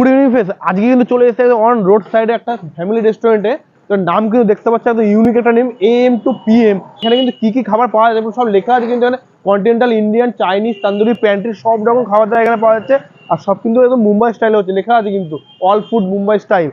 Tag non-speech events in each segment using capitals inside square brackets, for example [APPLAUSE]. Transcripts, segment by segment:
Good evening face আজকে কিন্তু চলে এসেছে অন রোড সাইডে একটা ফ্যামিলি রেস্টুরেন্টে তো নাম কিন্তু দেখতে পাচ্ছি একদম ইউনিক একটা name M two P M এখানে কিন্তু কী কী খাবার পাওয়া যাবে সব লেখা আছে কিন্তু এখানে। Continental Indian Chinese tandoori pantry সব রকম খাবার দাবার এখানে পাওয়া যাচ্ছে। আর সব কিন্তু একদম মুম্বাই স্টাইলে হচ্ছে, লেখা আছে কিন্তু। অল ফুড মুম্বাই স্টাইল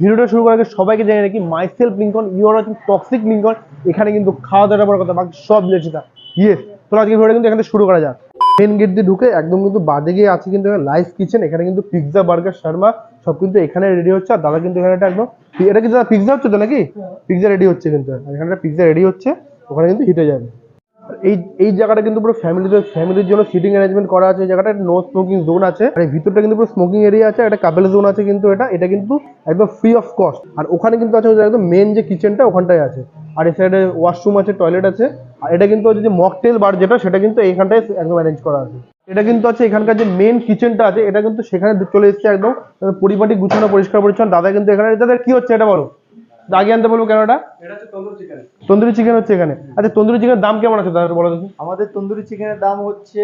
ভিডিওটা শুরু করার আগে সবাইকে জানিয়ে রাখি মাইসেলফ লিঙ্কন ইউর হচ্ছে টক্সিক লিঙ্কন। এখানে কিন্তু খাওয়া দাওয়ার বড় কথা বাকি সব লেচিতা ইয়েস তো আজকে ভিডিওটা কিন্তু এখানে শুরু করা যাক। মেন গেট দিয়ে ঢুকে একদম কিন্তু বাদে গিয়ে আছে কিন্তু লাইভ কিচেন এখানে কিন্তু পিৎজা বার্গার শর্মা সব কিন্তু এখানে রেডি হচ্ছে। আর দাদা কিন্তু এখানে একটা একদম এটা কি দাদা পিৎজা হচ্ছে তো নাকি? পিৎজা রেডি হচ্ছে কিন্তু। আর এখানে পিৎজা রেডি হচ্ছে ওখানে কিন্তু হিটে যাবে। আর এই এই জায়গাটা কিন্তু পুরো ফ্যামিলি ফ্যামিলির জন্য সিটিং অ্যারেঞ্জমেন্ট করা আছে। জায়গাটা নো স্মোকিং জোন আছে। আর এই ভিতরটা কিন্তু পুরো স্মোকিং এরিয়া আছে। একটা কাপেল জোন আছে কিন্তু এটা। এটা কিন্তু একদম ফ্রি অফ কস্ট আর ওখানে কিন্তু আছে একদম মেন যে কিচেনটা ওখানটায় আছে। আর এই সাইডে ওয়াশরুম আছে টয়লেট আছে। আর এটা কিন্তু যে মকটেল বার যেটা, সেটা কিন্তু এইখানটায় একদম অ্যারেঞ্জ করা আছে। এটা কিন্তু আছে এখানকার যে মেন কিচেনটা আছে, এটা কিন্তু সেখানে চলে এসেছে একদম। পরিপাটি, গুছানো, পরিষ্কার, পরিচ্ছন্ন। দাদা কিন্তু এখানে, দাদা কি হচ্ছে এটা বলো? আগে আনতে বলব কেন এটা? এটা তন্দুরি চিকেন। হচ্ছে এখানে। আচ্ছা তন্দুরি চিকেনের দাম কেমন আছে দাদা বলো দেখি আমাদের তন্দুরি চিকেনের দাম হচ্ছে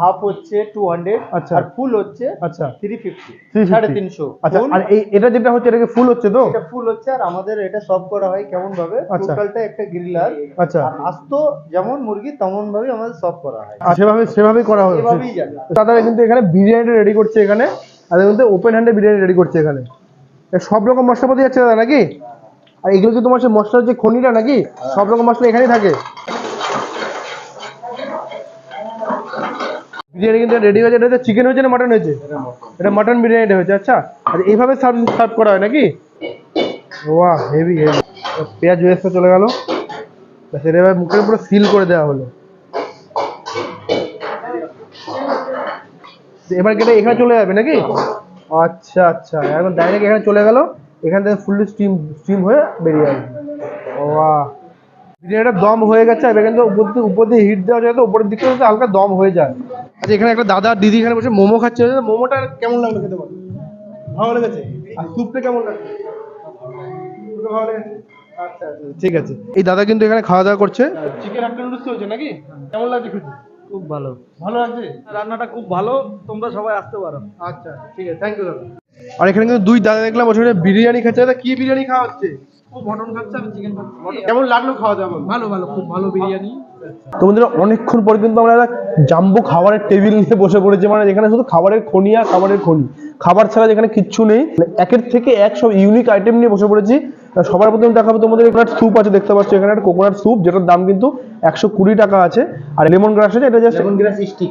হাফ হচ্ছে টু হান্ড্রেড আচ্ছা। আর ফুল হচ্ছে আচ্ছা। থ্রি ফিফটি 350 সাড়ে তিনশো। আচ্ছা আর এই এটা যেটা হচ্ছে এটাকে ফুল হচ্ছে তো? এটা ফুল হচ্ছে আর আমাদের এটা সব করা হয় কেমন ভাবে আচ্ছা। টোটালটা একটা গ্রিলার আচ্ছা। আর আস্ত যেমন মুরগি তেমন ভাবে আমাদের সব করা হয়। আর সেভাবে সেভাবেই করা হয়। দাদা কিন্তু এখানে বিরিয়ানিটা রেডি করছে এখানে। আর কিন্তু ওপেন হ্যান্ডে বিরিয়ানি রেডি করছে এখানে। সব রকম মশলাপাতি যাচ্ছে দাদা নাকি? আর এগুলো কি তোমার সেই মশলার যে খনিটা নাকি? সব রকম মশলা এখানেই থাকে? বিরিয়ানি কিন্তু রেডি হয়েছে। এটা চিকেন হয়েছে না মাটন হয়েছে? এটা মাটন বিরিয়ানিটা হয়েছে আচ্ছা। আর এইভাবে সার্ভ সার্ভ করা হয় নাকি? ওয়া হেভি হেভি পেঁয়াজ ভেস্তা চলে গেল। সেটা এবার মুখের পুরো সিল করে দেওয়া হলো। এবার কেটে এখানে চলে যাবে নাকি? আচ্ছা আচ্ছা। এখন ডাইরেক্ট এখানে চলে গেল। এখান থেকে ফুললি স্টিম স্টিম হয়ে বেরিয়ে আসবে। বাহ বিরিয়ানিটা দম হয়ে গেছে এবার কিন্তু উপর দিয়ে উপর দিয়ে হিট দেওয়া যায় তো উপরের দিকে হচ্ছে হালকা দম হয়ে যায়। আচ্ছা এখানে একটা দাদা আর দিদি এখানে বসে মোমো খাচ্ছে। মোমোটা কেমন লাগল খেতে বলো? ভালো লেগেছে? আর স্যুপটা কেমন লাগছে ভালো লেগেছে? আচ্ছা আচ্ছা ঠিক আছে। এই দাদা কিন্তু এখানে খাওয়া দাওয়া করছে। চিকেন হাক্কা নুডলস চলছে নাকি? কেমন লাগছে খেতে? খুব ভালো। ভালো লাগছে? রান্নাটা খুব ভালো তোমরা সবাই আসতে পারো। আচ্ছা ঠিক আছে থ্যাংক ইউ দাদা। আর এখানে কিন্তু দুই দাদা দেখলাম বসে বিরিয়ানি খাচ্ছে। দাদা কি বিরিয়ানি খাওয়া হচ্ছে? কেমন লাগল খাওয়া দাওয়া ভালো ভালো খুব ভালো বিরিয়ানি। তোমাদের অনেকক্ষণ পর কিন্তু আমরা জাম্বু জাম্বো খাবারের টেবিল নিয়ে বসে পড়েছি। মানে এখানে শুধু খাবারের খনি আর খাবারের খনি। খাবার ছাড়া যেখানে কিচ্ছু নেই। মানে একের থেকে এক সব ইউনিক আইটেম নিয়ে বসে পড়েছি। সবার প্রথমে দেখাবো তোমাদের কোকোনাট স্যুপ আছে দেখতে পাচ্ছ এখানে একটা কোকোনাট স্যুপ যেটার দাম কিন্তু একশো কুড়ি টাকা আছে। আর লেমন গ্রাস আছে এটা just lemon grass stick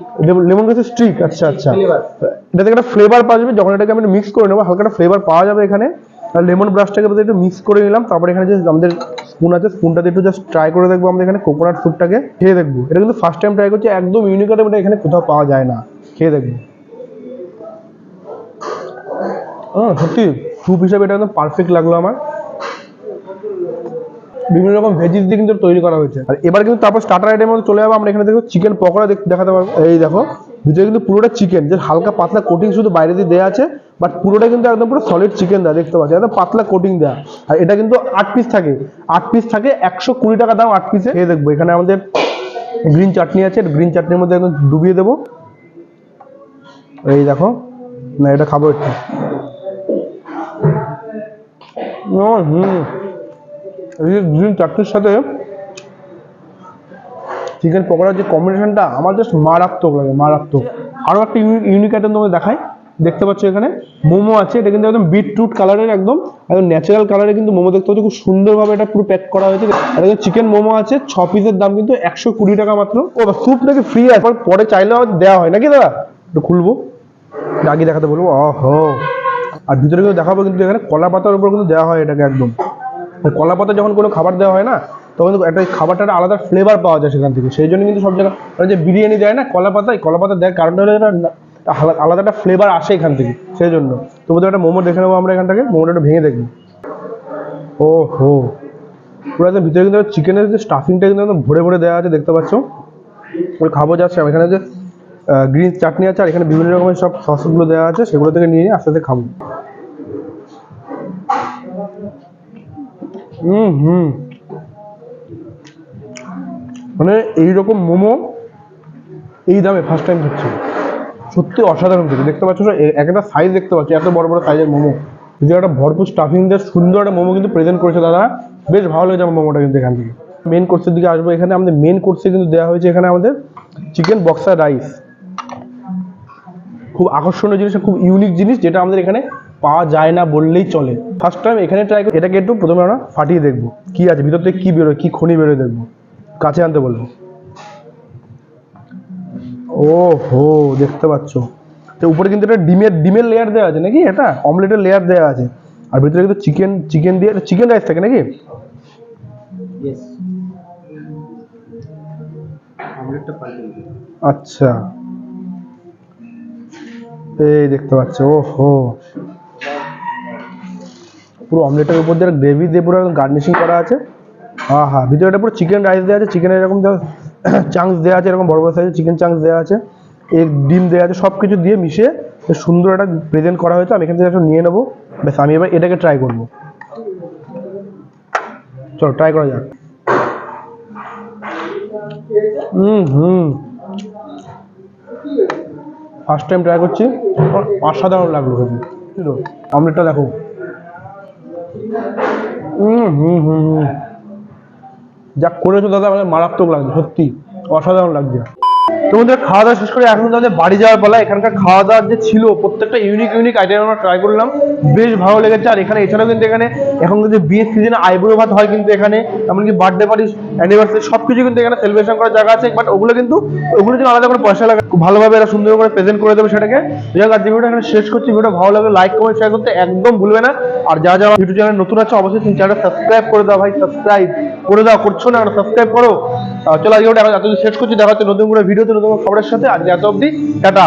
lemon গ্রাসের stick আচ্ছা আচ্ছা। এটা থেকে একটা ফ্লেভার পাওয়া যাবে যখন এটাকে আমি মিক্স করে নেব হালকা একটা ফ্লেভার পাওয়া যাবে এখানে। আর লেমন ব্রাশটাকে বোধহয় একটু মিক্স করে নিলাম তারপরে এখানে যে আমাদের স্পুন আছে স্পুনটাতে একটু জাস্ট ট্রাই করে দেখব আমাদের এখানে কোকোনাট স্যুপটাকে খেয়ে দেখব। এটা কিন্তু ফার্স্ট টাইম ট্রাই করছি একদম ইউনিক আইটেম এটা এখানে কোথাও পাওয়া যায় না। খেয়ে দেখব। হ্যাঁ সত্যি স্যুপ হিসাবে এটা একদম পারফেক্ট লাগল আমার। বিভিন্ন রকম ভেজিস দিয়ে কিন্তু তৈরি করা হয়েছে। আর এবার কিন্তু তারপর স্টার্টার আইটেমের মধ্যে চলে যাব, আমরা এখানে দেখো চিকেন পকোড়া দেখাতে পারব। এই দেখো, ভিতরে কিন্তু পুরোটা চিকেন যে হালকা পাতলা কোটিং শুধু বাইরে দিয়ে দেওয়া আছে বাট পুরোটা কিন্তু একদম পুরো সলিড চিকেন দেওয়া দেখতে পাচ্ছি? একদম পাতলা কোটিং দেওয়া আর এটা কিন্তু আট পিস থাকে। আট পিস থাকে, একশো কুড়ি টাকা দাম আট পিসে খেয়ে দেখব, এখানে আমাদের গ্রিন চাটনি আছে গ্রিন চাটনির মধ্যে একদম ডুবিয়ে দেবো। এই দেখো, না, এটা খাব একটু। চাটনির সাথে চিকেন পকোড়ার যে কম্বিনেশনটা আমার জাস্ট মারাত্মক লাগে, মারাত্মক। আরও একটা ইউনিক আইটেম তোমাকে দেখাই। দেখতে পাচ্ছ এখানে, মোমো আছে, এটা কিন্তু একদম বিটরুট কালারের একদম একদম ন্যাচারাল কালারে কিন্তু মোমো দেখতে পাচ্ছ, খুব সুন্দরভাবে এটা পুরো প্যাক করা হয়েছে। আর চিকেন মোমো আছে, ছ পিসের দাম কিন্তু একশো কুড়ি টাকা মাত্র। ও স্যুপ নাকি ফ্রি আছে? পরে চাইলেও দেওয়া হয়, নাকি দাদা? একটু খুলবো। আগে দেখাতে বলব ও আর ভিতরে কিন্তু দেখাবো কিন্তু এখানে কলা পাতার উপর কিন্তু দেওয়া হয় এটাকে একদম। কলা পাতা যখন কোনো খাবার দেওয়া হয় না, তখন একটা খাবারটা একটা আলাদা ফ্লেভার পাওয়া যায় সেখান থেকে। সেই জন্য কিন্তু সব জায়গায় যে বিরিয়ানি দেয় না কলা পাতা কলা পাতা দেয়, কারণটা হলো আলাদা একটা ফ্লেভার আসে এখান থেকে, সেই জন্য। তো বোধহয় একটা মোমো দেখে নেব আমরা এখান থেকে মোমোটা একটু ভেঙে দেখব। ও হো পুরো একদম ভিতরে কিন্তু চিকেনের যে স্টাফিংটা কিন্তু একদম ভরে ভরে দেওয়া আছে, দেখতে পাচ্ছ? ওই খাব যাচ্ছে এখানে যে গ্রিন চাটনি আছে, আর এখানে বিভিন্ন রকমের সব সসগুলো দেওয়া আছে, সেগুলো থেকে নিয়ে আস্তে আস্তে খাব। হুম হুম। মানে এইরকম মোমো এই দামে ফার্স্ট টাইম খাচ্ছি। সত্যি অসাধারণ খেতে। দেখতে পাচ্ছ একটা সাইজ দেখতে পাচ্ছ, এত বড় বড় সাইজের মোমো। যদি একটা ভরপুর স্টাফিং দিয়ে সুন্দর একটা মোমো কিন্তু প্রেজেন্ট করেছে দাদা। বেশ ভালো লেগেছে আমার মোমোটা কিন্তু এখান থেকে। মেন কোর্সের দিকে আসব এখানে। আমাদের মেন কোর্সে কিন্তু দেওয়া হয়েছে এখানে আমাদের চিকেন বক্সার রাইস খুব আকর্ষণীয় জিনিস, খুব ইউনিক জিনিস যেটা আমাদের এখানে পাওয়া যায় না বললেই চলে। ফার্স্ট টাইম এখানে ট্রাই করি এটাকে একটু প্রথমে আমরা ফাটিয়ে দেখব। কি আছে? ভিতর থেকে কি বেরোয়? কি খনি বেরোয় দেখব। কাছে আনতে বলব। ও হো দেখতে পাচ্ছ। তো উপরে কিন্তু একটা ডিমের ডিমের লেয়ার দেওয়া আছে নাকি? এটা? অমলেটের লেয়ার দেওয়া আছে। আর ভিতরে কিন্তু চিকেন চিকেন দিয়ে চিকেন রাইস থাকে নাকি। আচ্ছা। এই দেখতে পাচ্ছ। ও হো পুরো অমলেটের উপর দিয়ে গ্রেভি দিয়ে পুরো গার্নিশিং করা আছে। হ্যাঁ হ্যাঁ ভিতরে পুরো চিকেন রাইস দেওয়া আছে। চিকেনের এরকম চাংস [COUGHS] দেওয়া আছে, এরকম বড় বড় সাইজের চিকেন চাংস দেওয়া আছে। এগ ডিম দেওয়া আছে সব কিছু দিয়ে বেশ সুন্দর একটা প্রেজেন্ট করা হয়েছে। আমি এখান থেকে একটা নিয়ে নেব। ব্যাস, আমি এবার এটাকে ট্রাই করব। চলো ট্রাই করা যাক। হুম হুম। ফার্স্ট টাইম ট্রাই করছি। অসাধারণ লাগল খেতে। অমলেটটা দেখো। যা করেছ দাদা আমাদের মারাত্মক লাগছে সত্যি। অসাধারণ লাগছে। তোমাদের খাওয়া দাওয়া শেষ করে এখন তাদের বাড়ি যাওয়ার বেলা এখানকার খাওয়া দাওয়ার যে ছিল, প্রত্যেকটা ইউনিক ইউনিক আইটেম আমরা ট্রাই করলাম। বেশ ভালো লেগেছে। আর এখানে, এছাড়াও কিন্তু এখানে, এখন কিন্তু বিয়ের সিজনে আইবুড়ো ভাত হয় কিন্তু এখানে, এমনকি বার্থডে পার্টি অ্যানিভার্সারি সব কিছু কিন্তু এখানে সেলিব্রেশন করার জায়গা আছে। বাট ওগুলো কিন্তু, ওগুলো জন্য আলাদা করে পয়সা লাগে ভালোভাবে এরা সুন্দর করে প্রেজেন্ট করে দেবে সেটাকে। যাই হোক আজকে ভিডিওটা এখানে শেষ করছি। ভিডিও ভালো লাগলে লাইক কমেন্ট শেয়ার করতে একদম ভুলবে না। আর যা যা ইউটিউব চ্যানেল নতুন আছে, অবশ্যই চ্যানেলটা সাবস্ক্রাইব করে দাও ভাই সাবস্ক্রাইব করে দাও। করছ না সাবস্ক্রাইব করো। চলো আজকে ওটা এত শেষ করছি। দেখা হচ্ছে নতুন করে ভিডিওতে, নতুন খবরের সাথে। আজকে এত অবধি, টাটা।